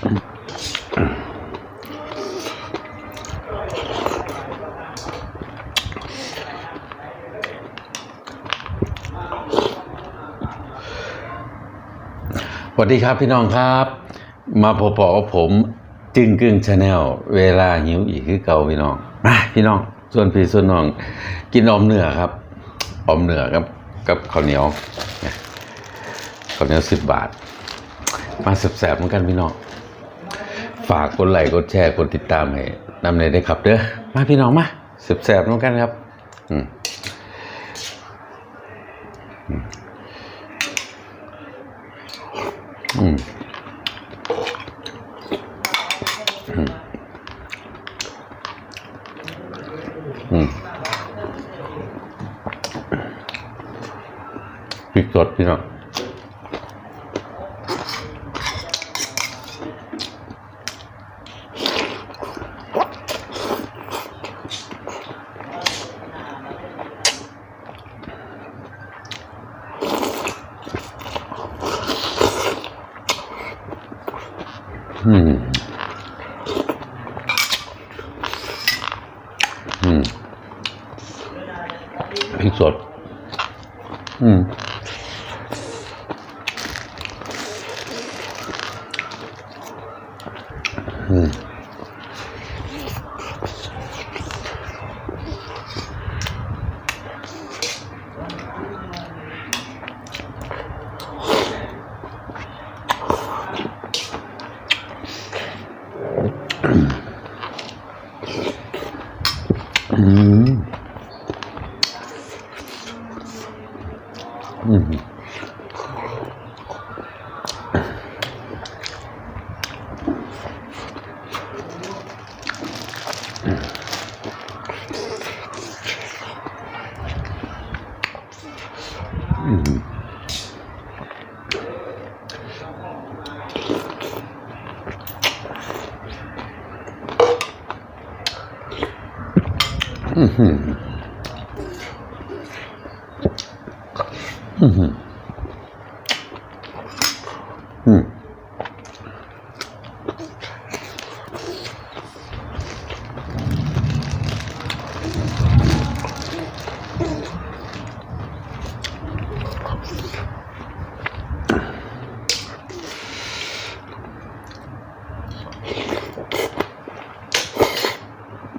สวัสดีครับพี่น้องครับ มาพบปบผมจึงกึ่งชาแนลเวลาหิวอีกคือเก่าพี่น้องมาพี่น้องส่วนพี่ส่วนน้อง กินอมเนื้อครับอมเนื้อครับกับข้าวเหนียวข้าวเหนียวสิบบาท มาแสบๆเหมือนกันพี่น้อง ฝากกดไลค์กดแชร์กดติดตามให้นำเลยได้ครับเด้อมาพี่น้องมาแสบๆเหมือนกันครับอืมอืมอืมอืมพริกสดพี่น้อง อืมอืมพริกสด อืม Mm. อืมอืม嗯哼。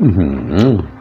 Mm hmm.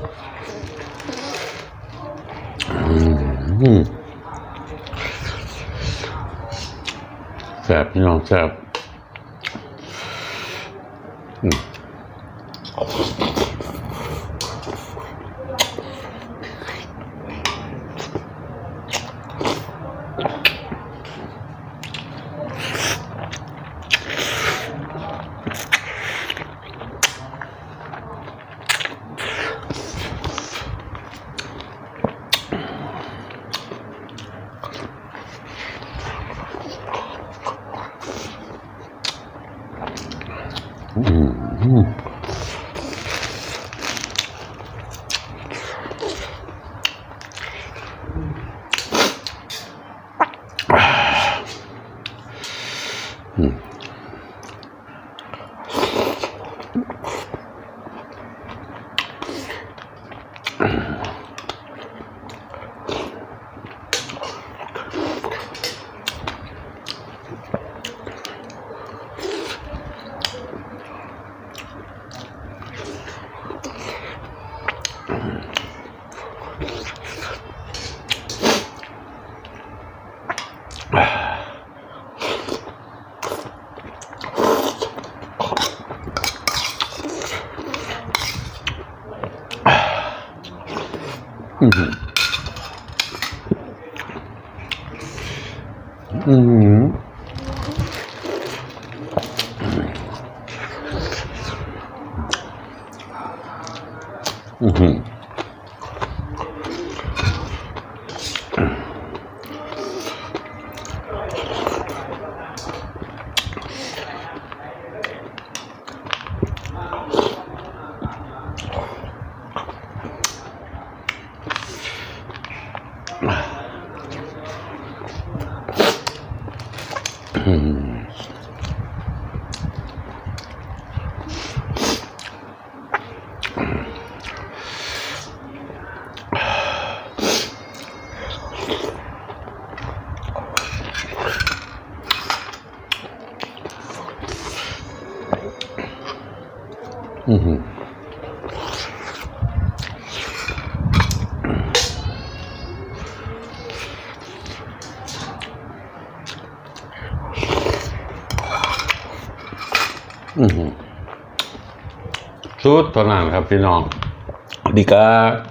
แสบพี่น้องแสบอืม 음. 음. Mm-hmm. Mm-hmm. สุดตอนนั้นครับพี่น้องดีครับ